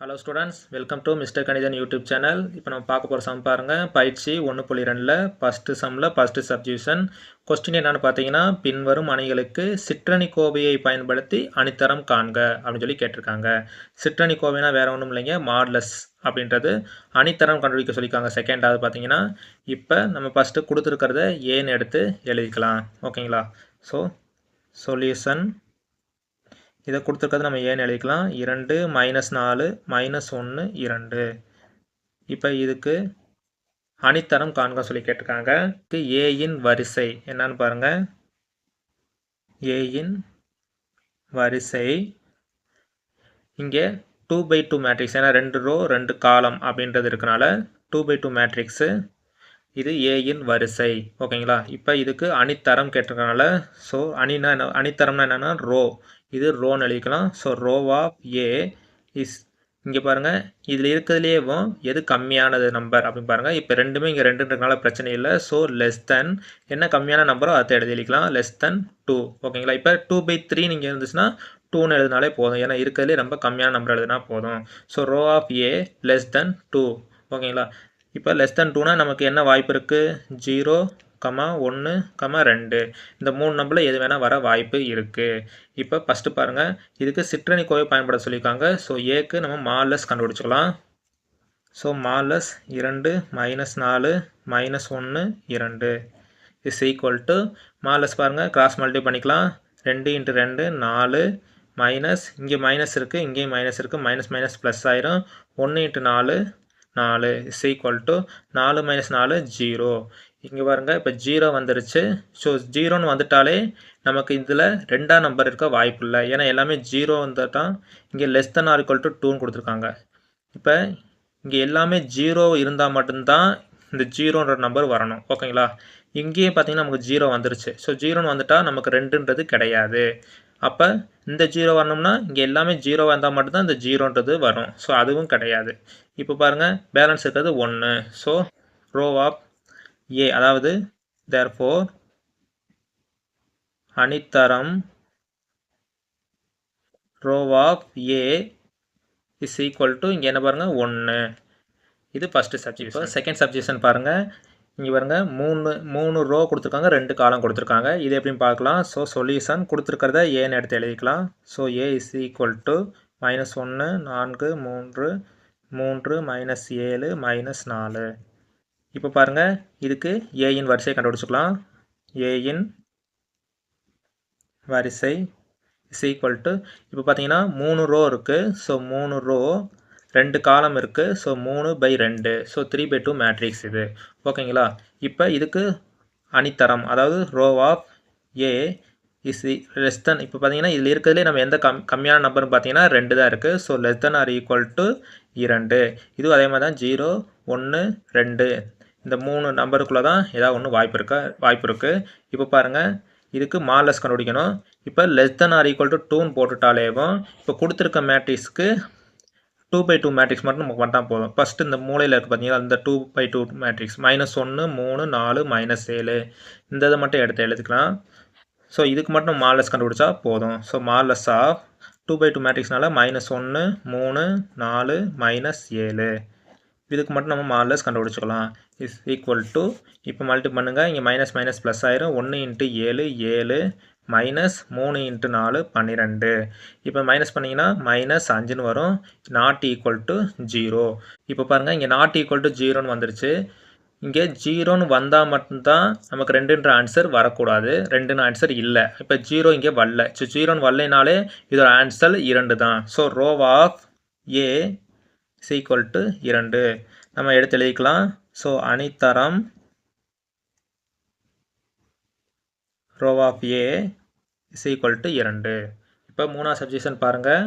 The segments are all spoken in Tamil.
Hello students welcome to mister Kanithan YouTube channel இப்போ நம்ம பார்க்க போகிற சம் பாருங்கள் பயிற்சி ஒன்று புள்ளி ரெண்டில் ஃபஸ்ட்டு சம்மில் ஃபஸ்ட்டு சப்ஜியூஷன் கொஸ்டின் என்னென்னு பார்த்தீங்கன்னா பின்வரும் அணிகளுக்கு சிற்றணி கோவையை பயன்படுத்தி அணித்தரம் காண்க அப்படின்னு சொல்லி கேட்டிருக்காங்க. சிற்றணி கோவைனா வேறு ஒன்றும் இல்லைங்க மாட்லஸ் அப்படின்றது அணித்தரம் கண்டுபிடிக்க சொல்லியிருக்காங்க. செகண்டாவது பார்த்தீங்கன்னா இப்போ நம்ம ஃபஸ்ட்டு கொடுத்துருக்கிறத ஏன்னு எடுத்து எழுதிக்கலாம். ஓகேங்களா ஸோ சொல்யூஷன் இதை கொடுத்துருக்கிறது நம்ம ஏன்னு எழுதிக்கலாம்? இரண்டு மைனஸ் நாலு மைனஸ் ஒன்று இரண்டு. இப்போ இதுக்கு அணித்தரம் காண்க சொல்லி கேட்டிருக்காங்க. ஏயின் வரிசை என்னன்னு பாருங்கள் ஏயின் வரிசை. இங்கே டூ பை டூ மேட்ரிக்ஸ் ஏன்னா ரெண்டு ரோ ரெண்டு காலம் அப்படின்றது இருக்கனால டூ பை டூ மேட்ரிக்ஸு இது ஏயின் வரிசை. ஓகேங்களா இப்போ இதுக்கு அணித்தரம் கேட்டிருக்கனால ஸோ அணினா என்ன? அணித்தரம்னா என்னென்னா ரோ இது ரோன்னு எழுதிக்கலாம். So row of A is இங்கே பாருங்கள் இதில் இருக்கிறதுலேயும் எது கம்மியானது நம்பர் அப்படின்னு பாருங்கள் இப்போ ரெண்டுமே இங்கே ரெண்டுன்றதுனால பிரச்சனை இல்லை. ஸோ லெஸ் தென் என்ன கம்மியான நம்பரோ அதை எழுதி எழுதிக்கலாம். லெஸ் தென் டூ ஓகேங்களா இப்போ டூ பை த்ரீ நீங்கள் இருந்துச்சுன்னா டூன்னு எழுதினாலே போதும். ஏன்னா இருக்கிறதுலே ரொம்ப கம்மியான நம்பர் எழுதுனா போதும். So row of A less than two ஓகேங்களா இப்போ லெஸ் தென் டூனா நமக்கு என்ன வாய்ப்பு இருக்குது ஜீரோ கமா ஒன்று கமா ரெண்டு. இந்த மூணு நம்பரில் எது வேணால் வர வாய்ப்பு இருக்குது இப்போ ஃபஸ்ட்டு பாருங்கள் இதுக்கு சிற்றணி கோவை பயன்பட சொல்லியிருக்காங்க. ஸோ ஏக்கு நம்ம மாலஸ் கண்டுபிடிச்சிக்கலாம். ஸோ மாலஸ் இரண்டு மைனஸ் நாலு மைனஸ் ஒன்று இரண்டு. இஸ் ஈக்குவல் டு மாலஸ் பாருங்கள் கிராஸ் மல்டி பண்ணிக்கலாம். ரெண்டு இன்ட்டு ரெண்டு நாலு மைனஸ் இங்கே மைனஸ் இருக்குது இங்கேயும் மைனஸ் இருக்குது மைனஸ் மைனஸ் ப்ளஸ் ஆயிரும். ஒன்று இன்ட்டு நாலு நாலு இஸ் ஈக்குவல் டு நாலு மைனஸ் நாலு ஜீரோ இங்கே பாருங்கள் இப்போ ஜீரோ வந்துருச்சு. ஸோ ஜீரோன்னு வந்துட்டாலே நமக்கு இதில் ரெண்டாம் நம்பர் இருக்க வாய்ப்பு இல்லை ஏன்னா எல்லாமே ஜீரோ வந்துட்டால் இங்கே less than or equal to டூன்னு கொடுத்துருக்காங்க. இப்போ இங்கே எல்லாமே ஜீரோ இருந்தால் மட்டும்தான் இந்த ஜீரோன்ற நம்பர் வரணும். ஓகேங்களா? இங்கேயும் பார்த்தீங்கன்னா நமக்கு ஜீரோ வந்துருச்சு. ஸோ ஜீரோன்னு வந்துட்டால் நமக்கு ரெண்டுன்றது கிடையாது. அப்போ இந்த ஜீரோ வரணும்னா இங்கே எல்லாமே ஜீரோ வந்தால் மட்டும்தான் இந்த ஜீரோன்றது வரும். ஸோ அதுவும் கிடையாது. இப்போ பாருங்கள் பேலன்ஸ் இருக்கிறது ஒன்று ஸோ ரோ ஆஃப் ஏ அதாவது therefore அணித்தரம் row of A is equal to இங்கே என்ன பாருங்கள் ஒன்று இது ஃபஸ்ட்டு சப்ஜெக்ஷன் செகண்ட் சப்ஜெக்ஷன் பாருங்கள் இங்கே பாருங்கள் மூணு மூணு ரோ கொடுத்துருக்காங்க ரெண்டு காலம் கொடுத்துருக்காங்க. இது எப்படின்னு பார்க்கலாம். ஸோ சொல்யூஷன் கொடுத்துருக்கிறத ஏன்னு எடுத்து எழுதிக்கலாம். So A is equal to minus ஒன்று நான்கு மூன்று மூன்று மைனஸ் ஏழு மைனஸ் நாலு. இப்போ பாருங்கள் இதுக்கு ஏயின் வரிசையை கண்டுபிடிச்சிக்கலாம். ஏயின் வரிசை இஸ் ஈக்குவல் டு இப்போ பார்த்தீங்கன்னா மூணு ரோ இருக்குது ஸோ மூணு ரோ ரெண்டு காலம் இருக்குது ஸோ மூணு பை ரெண்டு. So three by two matrix இது. ஓகேங்களா இப்போ இதுக்கு அணித்தரம் அதாவது row of A is less than இப்போ பார்த்தீங்கன்னா இதில் இருக்கிறதுலே நம்ம எந்த கம் கம்மியான நம்பர்னு பார்த்தீங்கன்னா ரெண்டு தான் இருக்குது so less than or equal to இரண்டு. இதுவும் அதே மாதிரி தான் ஜீரோ ஒன்று ரெண்டு. இந்த மூணு நம்பருக்குள்ளே தான் ஏதாவது ஒன்று வாய்ப்பு இருக்கா வாய்ப்பு இருக்குது இப்போ பாருங்கள் இதுக்கு மாலஸ் கண்டுபிடிக்கணும். இப்போ less than or equal to டூன்னு போட்டுட்டாலேவும் இப்போ கொடுத்துருக்க மேட்ரிக்ஸ்க்கு டூ பை டூ மேட்ரிக்ஸ் மட்டும் நமக்கு பண்ணால் போதும். ஃபஸ்ட்டு இந்த மூலையில் இருக்குது பார்த்தீங்களா இந்த two by two matrix minus ஒன்று மூணு நாலு மைனஸ் ஏழு. இந்த இதை மட்டும் எடுத்து எழுதிக்கலாம். ஸோ இதுக்கு மட்டும் மாலஸ் கண்டுபிடிச்சா போதும். ஸோ மாலஸ் ஆஃப் டூ பை டூ மேட்ரிக்ஸ்னால மைனஸ் ஒன்று மூணு நாலு மைனஸ் ஏழு. இதுக்கு மட்டும் நம்ம மாலஸ் கண்டுபிடிச்சிக்கலாம். இஸ் ஈக்குவல் டு இப்போ மல்டி பண்ணுங்கள் இங்கே மைனஸ் மைனஸ் ப்ளஸ் ஆயிரும். ஒன்று இன்ட்டு ஏழு ஏழு மைனஸ் மூணு இன்ட்டு நாலு பன்னிரெண்டு. இப்போ மைனஸ் பண்ணிங்கன்னா மைனஸ் அஞ்சுன்னு வரும். நாட் ஈக்குவல் டு ஜீரோ இப்போ பாருங்கள் இங்கே நாட் ஈக்குவல் டு ஜீரோன்னு வந்துருச்சு. இங்கே ஜீரோன்னு வந்தால் மட்டும்தான் நமக்கு ரெண்டுன்ற ஆன்சர் வரக்கூடாது. ரெண்டுன்னு ஆன்சர் இல்லை. இப்போ ஜீரோ இங்கே வரல. ஸோ ஜீரோன்னு வரலைனாலே இதோட ஆன்சர் இரண்டு தான் so row of A is to இரண்டு. நம்ம எடுத்து எழுதிக்கலாம். So அணித்தரம் row of A is equal to இரண்டு. இப்போ மூணாவது சப்ஜெக்ஷன் பாருங்கள்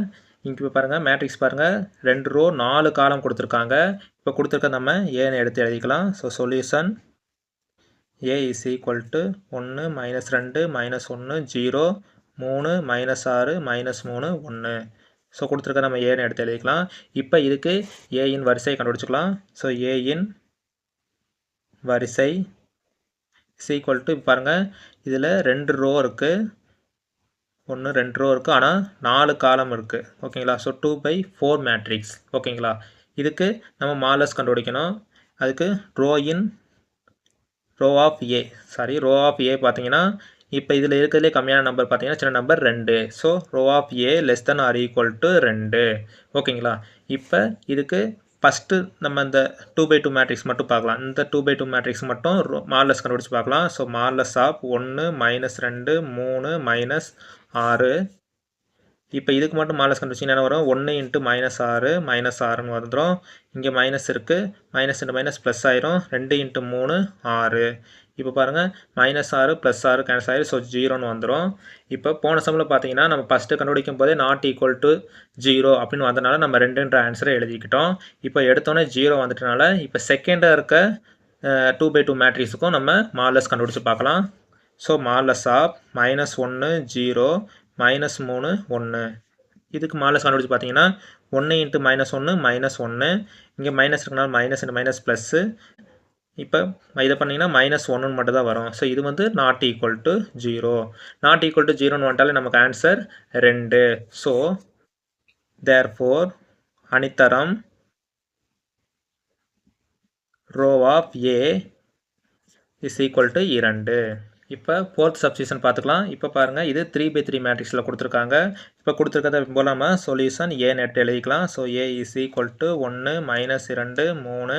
இங்கே பாருங்கள் மேட்ரிக்ஸ் பாருங்கள் ரெண்டு ரோ நாலு காலம் கொடுத்துருக்காங்க. இப்போ கொடுத்துருக்க நம்ம ஏன்னு எடுத்து எழுதிக்கலாம். So solution A is equal to ஒன்று மைனஸ் ரெண்டு மைனஸ் ஒன்று ஜீரோ மூணு மைனஸ் ஆறு மைனஸ் மூணு ஒன்று ஸோ கொடுத்துருக்க நம்ம ஏன்னு எடுத்து எழுதிக்கலாம். இப்போ இதுக்கு ஏயின் வரிசை கண்டுபிடிச்சிக்கலாம். ஸோ ஏயின் வரிசை இஸ் ஈக்குவல் டு பாருங்கள் இதில் ரெண்டு ரோ இருக்குது ஒன்று ரெண்டு ரோ இருக்குது ஆனால் நாலு காலம் இருக்குது ஓகேங்களா? So two by four matrix ஓகேங்களா? இதுக்கு நம்ம மாலஸ் கண்டுபிடிக்கணும். அதுக்கு row in row of A sorry row of A பார்த்தீங்கன்னா இப்போ இதில் இருக்கிறதுலே கம்மியான நம்பர் பார்த்தீங்கன்னா சின்ன நம்பர் ரெண்டு. So row of A less than or equal to ரெண்டு. ஓகேங்களா? இப்போ இதுக்கு ஃபஸ்ட்டு நம்ம இந்த டூ பை டூ மேட்ரிக்ஸ் மட்டும் பார்க்கலாம். இந்த டூ பை டூ மேட்ரிக்ஸ் மட்டும் மார்லஸ் கண்டுபிடிச்சு பார்க்கலாம். ஸோ மார்லஸ் ஆஃப் ஒன்று மைனஸ் ரெண்டு மூணு மைனஸ் ஆறு. இப்போ இதுக்கு மட்டும் மார்லஸ் கண்டுபிடிச்சிங்கன்னா என்ன வரும்? ஒன்று இன்ட்டு மைனஸ் ஆறு மைனஸ் ஆறுன்னு வந்துடும் இங்கே மைனஸ் இருக்குது மைனஸ் இன்ட்டு மைனஸ் ப்ளஸ் ஆயிரும். ரெண்டு இன்ட்டு மூணு ஆறு. இப்போ பாருங்கள் மைனஸ் ஆறு ப்ளஸ் ஆறு கேன்சல் ஆயிரும் ஸோ ஜீரோன்னு வந்துடும் இப்போ போன சம்மில் பார்த்தீங்கன்னா நம்ம ஃபஸ்ட்டு கண்டுபிடிக்கும் போதே நாட் ஈக்குவல் டு ஜீரோ அப்படின்னு வந்தனால நம்ம ரெண்டுன்ற ஆன்சரை எழுதிக்கிட்டோம். இப்போ எடுத்தோன்னே ஜீரோ வந்துட்டனால இப்போ செகண்டாக இருக்க டூ பை டூ மேட்ரிக்ஸுக்கும் நம்ம மார்லஸ் கண்டுபிடிச்சி பார்க்கலாம். ஸோ மார்லஸ் ஆஃப் மைனஸ் ஒன்று ஜீரோ மைனஸ் மூணு ஒன்று இதுக்கு மாலஸ் கண்டுபிடிச்சி பார்த்தீங்கன்னா ஒன்று இன்ட்டு மைனஸ் ஒன்று மைனஸ் ஒன்று இங்கே மைனஸ் இருக்கனால மைனஸ் இன்ட்டு மைனஸ் ப்ளஸ்ஸு இப்போ இதை பண்ணிங்கன்னா மைனஸ் ஒன்றுன்னு மட்டும் தான் வரும். ஸோ இது வந்து not equal to zero not equal to ஜீரோன்னு வந்துட்டாலே நமக்கு ஆன்சர் ரெண்டு. So therefore அணித்தரம் row of A is equal to இரண்டு. இப்போ ஃபோர்த் சப்ஸ்டியூஷன் பார்த்துக்கலாம். இப்போ பாருங்கள் இது த்ரீ பை த்ரீ மேட்ரிக்ஸில் கொடுத்துருக்காங்க. இப்போ கொடுத்துருக்கத போல் நம்ம சொல்யூஷன் ஏ நெட் எழுதிக்கலாம். So A is equal to ஒன்று மைனஸ் இரண்டு மூணு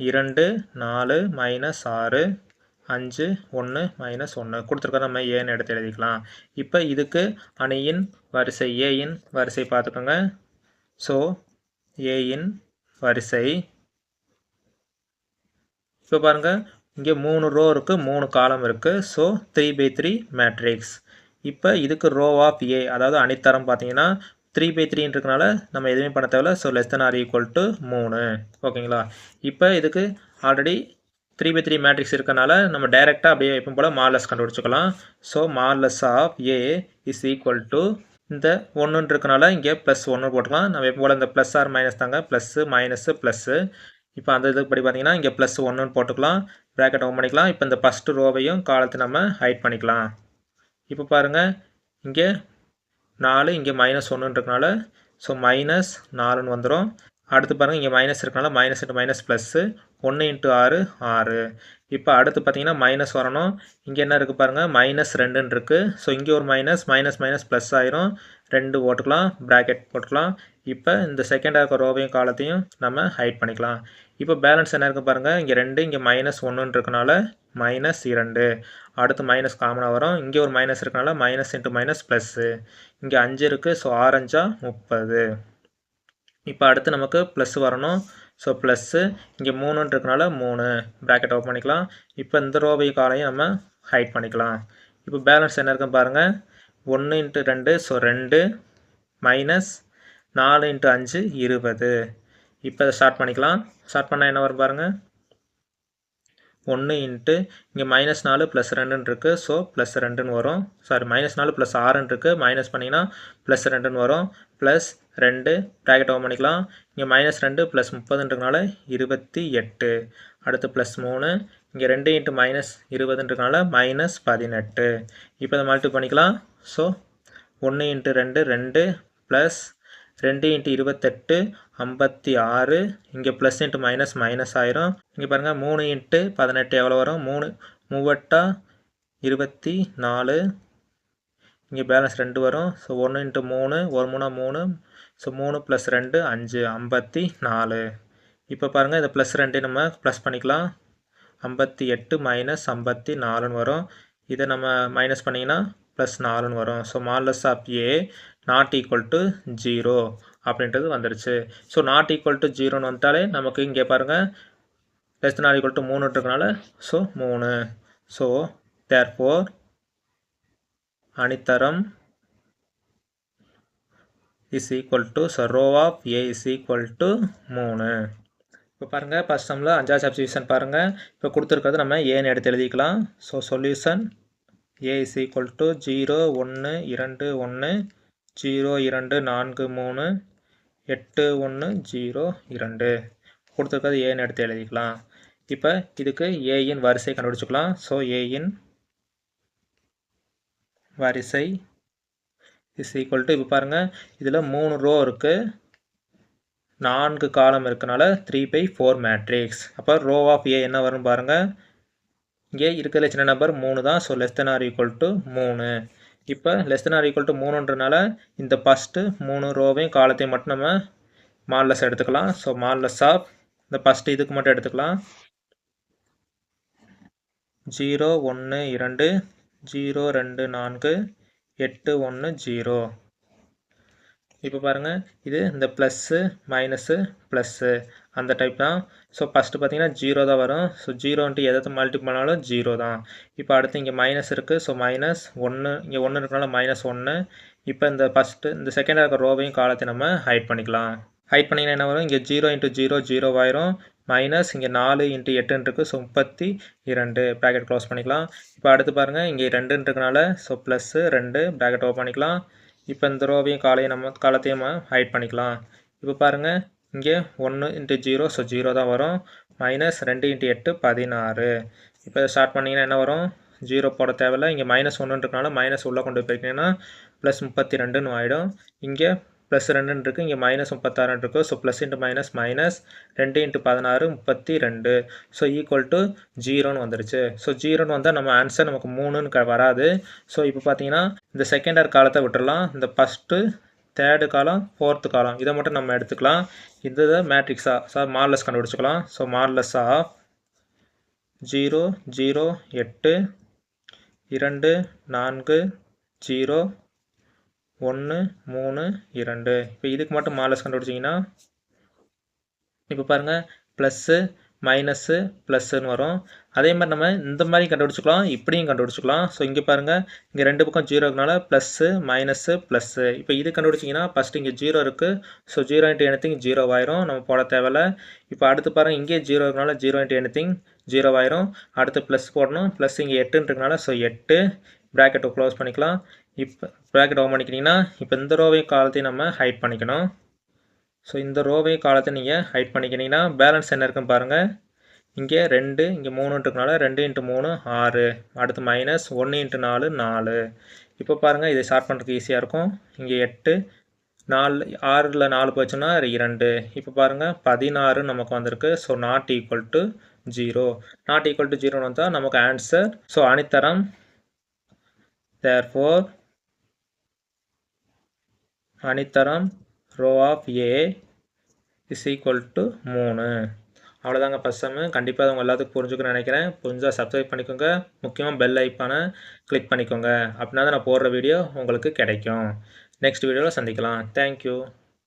இரண்டு நாலு மைனஸ் ஆறு அஞ்சு ஒன்று மைனஸ் ஒன்று கொடுத்துருக்க நம்ம ஏன்னு எடுத்து எழுதிக்கலாம். இப்போ இதுக்கு அணியின் வரிசை ஏயின் வரிசை பார்த்துக்கோங்க. ஸோ ஏயின் வரிசை. இப்போ பாருங்கள் இங்கே மூணு ரோ இருக்குது மூணு காலம் இருக்குது so three by three matrix இப்போ இதுக்கு ரோ ஆஃப் ஏ அதாவது அணித்தரம் பார்த்தீங்கன்னா த்ரீ பை த்ரீன்றதுனால நம்ம எதுவுமே பண்ண தேவையில்ல. So less than or equal to மூணு. ஓகேங்களா இப்போ இதுக்கு already three by three matrix இருக்கனால நம்ம டைரெக்டாக அப்படியே எப்போ போல் மார்லஸ் கண்டுபிடிச்சிக்கலாம். So minors of A is equal to இந்த ஒன்றுன்னு இருக்கனால இங்கே ப்ளஸ் ஒன்று போட்டுக்கலாம். நம்ம எப்போ போல் இந்த ப்ளஸ் ஆர் மைனஸ் தாங்க. ப்ளஸ்ஸு மைனஸு ப்ளஸ்ஸு இப்போ அந்த இதுக்கு படி பார்த்தீங்கன்னா இங்கே ப்ளஸ் ஒன்றுன்னு போட்டுக்கலாம். ப்ராக்கெட் ஓப்பன் பண்ணிக்கலாம். இப்போ இந்த ஃபஸ்ட்டு ரோவையும் காலத்தை நம்ம ஹைட் பண்ணிக்கலாம். இப்போ பாருங்கள் இங்கே நாலு இங்கே மைனஸ் ஒன்றுன்றதுனால ஸோ மைனஸ் நாலுன்னு வந்துடும் அடுத்து பாருங்கள் இங்கே மைனஸ் இருக்கனால மைனஸ் இன்ட்டு மைனஸ் ப்ளஸ்ஸு ஒன்று இன்ட்டு ஆறு ஆறு. இப்போ அடுத்து பார்த்தீங்கன்னா மைனஸ் வரணும். இங்கே என்ன இருக்குது பாருங்கள் மைனஸ் ரெண்டுன்னு இருக்குது ஸோ இங்கே ஒரு மைனஸ் மைனஸ் மைனஸ் ப்ளஸ் ஆயிரும். ரெண்டு போட்டுக்கலாம் ப்ராக்கெட் போட்டுக்கலாம். இப்போ இந்த செகண்டாக இருக்க ரோவையும் காலத்தையும் நம்ம ஹைட் பண்ணிக்கலாம். இப்போ பேலன்ஸ் என்ன இருக்குது பாருங்கள் இங்கே ரெண்டு இங்கே மைனஸ் ஒன்றுன்னு இருக்கனால மைனஸ் இரண்டு. அடுத்து மைனஸ் காமனாக வரும். இங்கே ஒரு மைனஸ் இருக்கனால மைனஸ் இன்ட்டு மைனஸ் ப்ளஸ்ஸு இங்கே அஞ்சு இருக்குது ஸோ ஆரஞ்சா முப்பது. இப்போ அடுத்து நமக்கு ப்ளஸ் வரணும். ஸோ ப்ளஸ்ஸு இங்கே மூணுன்னு இருக்கனால மூணு. ப்ராக்கெட் ஓப்பன் பண்ணிக்கலாம். இப்போ இந்த ரோவை காலையும் நம்ம ஹைட் பண்ணிக்கலாம். இப்போ பேலன்ஸ் என்ன இருக்குன்னு பாருங்கள் ஒன்று இன்ட்டு ரெண்டு. ஸோ ரெண்டு மைனஸ் நாலு இன்ட்டு அஞ்சு இருபது. இப்போ ஸ்டார்ட் பண்ணிக்கலாம். ஸ்டார்ட் பண்ணால் என்ன வரும் பாருங்கள் ஒன்று இன்ட்டு இங்கே மைனஸ் நாலு ப்ளஸ் ரெண்டுன்னு இருக்குது ஸோ ப்ளஸ் ரெண்டுன்னு வரும். சாரி மைனஸ் நாலு ப்ளஸ் ஆறுன்னு இருக்குது மைனஸ் பண்ணிங்கன்னா ப்ளஸ் ரெண்டுன்னு வரும். ப்ளஸ் ரெண்டு ப்ராக்கெட் ஓன் பண்ணிக்கலாம். இங்கே மைனஸ் ரெண்டு ப்ளஸ் முப்பதுன்றதுனால இருபத்தி எட்டு. அடுத்து ப்ளஸ் மூணு. இங்கே ரெண்டு இன்ட்டு மைனஸ் இருபதுன்றதுனால மைனஸ் பதினெட்டு. இப்போ இதை மல்டி பண்ணிக்கலாம். ஸோ ஒன்று இன்ட்டு ரெண்டு ரெண்டு ப்ளஸ் ரெண்டு இன்ட்டு இருபத்தெட்டு ஐம்பத்தி ஆறு. இங்கே ப்ளஸ் இன்ட்டு மைனஸ் மைனஸ் ஆயிரும். இங்கே பாருங்கள் மூணு இன்ட்டு பதினெட்டு எவ்வளோ வரும்? மூணு மூவட்டா இருபத்தி நாலு. இங்கே பேலன்ஸ் ரெண்டு வரும். ஸோ ஒன்று இன்ட்டு மூணு ஒரு மூணா மூணு. ஸோ மூணு ப்ளஸ் ரெண்டு அஞ்சு ஐம்பத்தி நாலு. இப்போ பாருங்கள் இதை ப்ளஸ் ரெண்டே நம்ம ப்ளஸ் பண்ணிக்கலாம். ஐம்பத்தி எட்டு மைனஸ் ஐம்பத்தி நாலுன்னு வரும். இதை நம்ம மைனஸ் பண்ணிங்கன்னா ப்ளஸ் நாலுன்னு வரும். So minors of A not equal to zero அப்படின்றது வந்துருச்சு. ஸோ நாட் ஈக்குவல் டு ஜீரோன்னு வந்துட்டாலே நமக்கு இங்கே பாருங்கள் லெஸ் நாட் ஈக்குவல் டு மூணு இருக்கனால ஸோ மூணு. So therefore அணித்தரம் is equal to so row of A is equal to மூணு. இப்போ பாருங்கள் ஃபஸ்ட் சம்மில் அஞ்சாவது சப்ஸ்டியூஷன் பாருங்கள் இப்போ கொடுத்துருக்கிறது நம்ம ஏன்னு எடுத்து எழுதிக்கலாம். So solution A is equal to zero ஒன்று இரண்டு ஒன்று ஜீரோ இரண்டு நான்கு மூணு எட்டு ஒன்று ஜீரோ இரண்டு. கொடுத்துருக்கிறது ஏன்னு எடுத்து எழுதிக்கலாம். இப்போ இதுக்கு ஏயின் வரிசை கண்டுபிடிச்சிக்கலாம். ஸோ ஏயின் வரிசை இஸ் ஈக்குவல் டு இப்போ பாருங்கள் இதில் மூணு ரோ இருக்குது நான்கு காலம் இருக்கனால த்ரீ பை ஃபோர் மேட்ரிக்ஸ் அப்போ ரோ ஆஃப் ஏ என்ன வரும்னு பாருங்கள் இங்கே இருக்கிற சின்ன நம்பர் மூணு தான். So less than or equal to மூணு. இப்போ less than or equal to மூணுன்றனால இந்த ஃபஸ்ட்டு மூணு ரோவையும் காலத்தையும் மட்டும் நம்ம மால்லஸ் எடுத்துக்கலாம். ஸோ மால்லஸ் ஆஃப் இந்த ஃபஸ்ட்டு இதுக்கு மட்டும் எடுத்துக்கலாம். ஜீரோ ஒன்று இரண்டு ஜீரோ ரெண்டு நான்கு எட்டு ஒன்று ஜீரோ இப்போ பாருங்கள் இது இந்த ப்ளஸ்ஸு மைனஸு ப்ளஸ்ஸு அந்த டைப் தான். ஸோ ஃபஸ்ட்டு பார்த்தீங்கன்னா ஜீரோ தான் வரும். ஸோ ஜீரோன்ட்டு எதை மல்டிபிள் பண்ணாலும் ஜீரோ தான். இப்போ அடுத்து இங்கே மைனஸ் இருக்குது ஸோ மைனஸ் ஒன்று இங்கே ஒன்று இருக்கனால மைனஸ் ஒன்று இப்போ இந்த ஃபஸ்ட்டு இந்த செகண்டாக இருக்கிற ரோவையும் காலத்தை நம்ம ஹைட் பண்ணிக்கலாம். ஹைட் பண்ணிங்கன்னா என்ன வரும்? இங்கே ஜீரோ இன்ட்டு ஜீரோ ஜீரோ ஆயிரும். மைனஸ் இங்கே நாலு இன்ட்டு எட்டுன்னு இருக்குது ஸோ முப்பத்தி இரண்டு. ப்ராக்கெட் க்ளோஸ் பண்ணிக்கலாம். இப்போ அடுத்து பாருங்கள் இங்கே ரெண்டுன்னு இருக்கனால ஸோ ப்ளஸ்ஸு ரெண்டு. ப்ராக்கெட் ஓப்பன் பண்ணிக்கலாம். இப்போ இந்த ரோவையும் காலையும் நம்ம காலத்தையும் ஹைட் பண்ணிக்கலாம். இப்போ பாருங்கள் இங்கே ஒன்று இன்ட்டு ஜீரோ ஸோ ஜீரோ தான் வரும். மைனஸ் ரெண்டு இன்ட்டு எட்டு பதினாறு. இப்போ ஸ்டார்ட் பண்ணிங்கன்னா என்ன வரும்? ஜீரோ போட தேவையில்ல. இங்கே மைனஸ் ஒன்றுன்றதுனால மைனஸ் உள்ளே கொண்டு போய்க்கிங்கன்னா ப்ளஸ் முப்பத்தி ரெண்டுன்னு ஆகிடும் இங்கே ப்ளஸ் ரெண்டுன்னு இருக்குது இங்கே மைனஸ் முப்பத்தாறுன்னு இருக்குது so plus into minus minus ரெண்டு இன்ட்டு பதினாறு முப்பத்தி ரெண்டு ஸோ ஈக்குவல் டு ஜீரோன்னு வந்துருச்சு. ஸோ ஜீரோன்னு வந்தால் நம்ம ஆன்சர் நமக்கு மூணுன்னு க வராது. ஸோ இப்போ பார்த்தீங்கன்னா இந்த செகண்ட் ஆர் காலத்தை விட்டுடலாம் இந்த ஃபஸ்ட்டு தேர்டு காலம் ஃபோர்த்து காலம். இதை மட்டும் நம்ம எடுத்துக்கலாம். இது மேட்ரிக்ஸா சார் மார்லஸ் கண்டுபிடிச்சிக்கலாம். ஸோ மார்லஸ் ஆஃப் ஜீரோ ஜீரோ எட்டு இரண்டு நான்கு ஜீரோ ஒன்று மூணு இரண்டு. இப்போ இதுக்கு மட்டும் மாலஸ் கண்டுபிடிச்சிங்கன்னா இப்போ பாருங்கள் ப்ளஸ்ஸு மைனஸ்ஸு ப்ளஸ்ஸுன்னு வரும். அதே மாதிரி நம்ம இந்த மாதிரி கண்டுபிடிச்சிக்கலாம் இப்படியும் கண்டுபிடிச்சிக்கலாம். ஸோ இங்கே பாருங்கள் இங்கே ரெண்டு பக்கம் ஜீரோ இருக்கனால ப்ளஸ்ஸு மைனஸ்ஸு ப்ளஸ்ஸு இப்போ இது கண்டுபிடிச்சிங்கன்னா ஃபஸ்ட்டு இங்கே ஜீரோ இருக்குது so zero into anything zero ஆயிரும். நம்ம போட தேவையில்ல. இப்போ அடுத்து பாருங்கள் இங்கே ஜீரோ இருக்கனால ஜீரோ இன்ட்டு எனித்திங் ஜீரோ ஆயிரும். அடுத்து ப்ளஸ் போடணும். ப்ளஸ் இங்கே எட்டுன்றதுனால ஸோ எட்டு. ப்ராக்கெட்டை க்ளோஸ் பண்ணிக்கலாம். இப்போ ப்ராக்கெட் ஓப்பன் பண்ணிக்கிட்டிங்கன்னா இப்போ இந்த ரோவை காலத்தையும் நம்ம ஹைட் பண்ணிக்கணும். ஸோ இந்த ரோவை காலத்தை நீங்கள் ஹைட் பண்ணிக்கிட்டிங்கன்னா பேலன்ஸ் என்ன இருக்குன்னு பாருங்கள் இங்கே ரெண்டு இங்கே மூணுன்றதுனால ரெண்டு இன்ட்டு மூணு ஆறு. அடுத்து மைனஸ் ஒன்று இன்ட்டு நாலு நாலு. இப்போ பாருங்கள் இதை ஷார்ட் பண்ணுறதுக்கு ஈஸியாக இருக்கும். இங்கே எட்டு நாலு ஆறில் நாலு போச்சுன்னா இரண்டு. இப்போ பாருங்கள் பதினாறு நமக்கு வந்திருக்கு. So not equal to zero not equal to ஜீரோன்னு வந்தால் நமக்கு ஆன்சர் ஸோ அணித்தரம். Four அணித்தரம் row of A is equal to மூணு. அவ்வளோதாங்க பசமு. கண்டிப்பாக அவங்க எல்லாத்துக்கும் புரிஞ்சுக்கணும்னு நினைக்கிறேன். புரிஞ்சால் சப்ஸ்கிரைப் பண்ணிக்கோங்க. முக்கியமாக பெல் ஐப்பானை கிளிக் பண்ணிக்கோங்க. அப்படின்னா தான் நான் போடுற வீடியோ உங்களுக்கு கிடைக்கும். நெக்ஸ்ட் வீடியோவில் சந்திக்கலாம். தேங்க்யூ